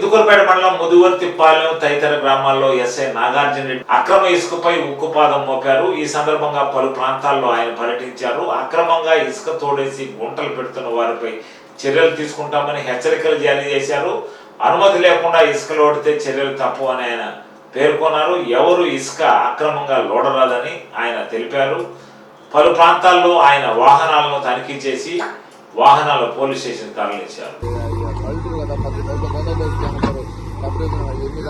ఇందుకూరుపేట మండలం ముదువర్తిపాలెం తదితర గ్రామాల్లో ఎస్ఐ నాగార్జున రెడ్డి అక్రమ ఇసుకపై ఉక్కుపాదం మోపారు. ఈ సందర్భంగా పలు ప్రాంతాల్లో ఆయన పర్యటించారు. అక్రమంగా ఇసుక తోడేసి గుంటలు పెడుతున్న వారిపై చర్యలు తీసుకుంటామని హెచ్చరికలు జారీ చేశారు. అనుమతి లేకుండా ఇసుక లోడితే చర్యలు తప్పు అని ఆయన పేర్కొన్నారు. ఎవరు ఇసుక అక్రమంగా లోడరాదని ఆయన తెలిపారు. పలు ప్రాంతాల్లో ఆయన వాహనాలను తనిఖీ చేసి వాహనాలు పోలీస్ స్టేషన్ తరలించారు. ఎన్ని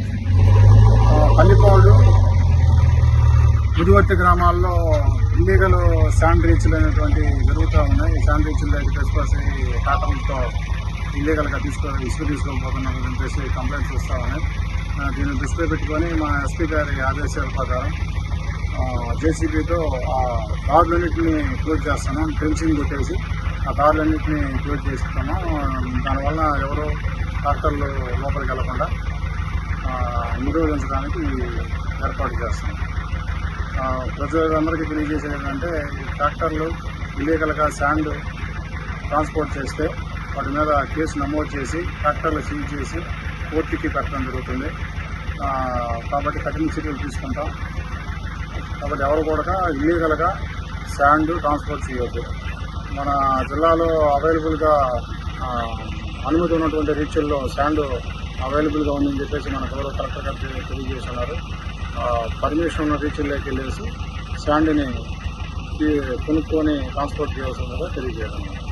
పల్లికోళ్ళు పల్లిపాడు గ్రామాల్లో ఇల్లీగల్ శాండ్ రీచ్లు అనేటువంటి జరుగుతూ ఉన్నాయి. ఈ శాండ్ రీచ్లు దగ్గర తీసుకొచ్చి కాటంతో ఇల్లీగల్గా తీసుకో ఇసుక తీసుకోకపోతున్నారని చెప్పేసి కంప్లైంట్స్ వస్తూ ఉన్నాయి. దీన్ని దృష్టిలో పెట్టుకొని మా ఎస్పీ గారి ఆదేశాల ప్రకారం జేసీబీతో ఆ కార్లన్నింటినీ క్లోజ్ చేస్తున్నాం ఫెన్సింగ్ కొట్టేసి ఆ కార్లన్నింటినీ క్లోజ్ చేస్తున్నాము దానివల్ల ఎవరు ట్రాక్టర్లు లోపలికి వెళ్ళకుండా నిరోధించడానికి ఏర్పాటు చేస్తున్నాం. ప్రజలందరికీ తెలియజేసేది ఏంటంటే ట్రాక్టర్లు ఇల్లీగల్గా శాండ్ ట్రాన్స్పోర్ట్ చేస్తే వాటి మీద కేసు నమోదు చేసి ట్రాక్టర్లు సీజ్ చేసి కోర్టుకి పెట్టడం జరుగుతుంది. కాబట్టి కఠిన చర్యలు తీసుకుంటాం. కాబట్టి ఎవరు కూడా ఇల్లీగల్గా శాండ్ ట్రాన్స్పోర్ట్ చేయవద్దు మన జిల్లాలో అవైలబుల్గా అనుమతి ఉన్నటువంటి రీచ్ల్లో శాండ్ అవైలబుల్గా ఉందని చెప్పేసి మన గౌరవ కలెక్టర్ గారు తెలియజేస్తున్నారు. పర్మిషన్ ఉన్న రీచ్లోకి వెళ్ళేసి శాండ్ని తీ- కొనుక్కొని ట్రాన్స్పోర్ట్ చేయాల్సిందిగా తెలియజేస్తున్నారు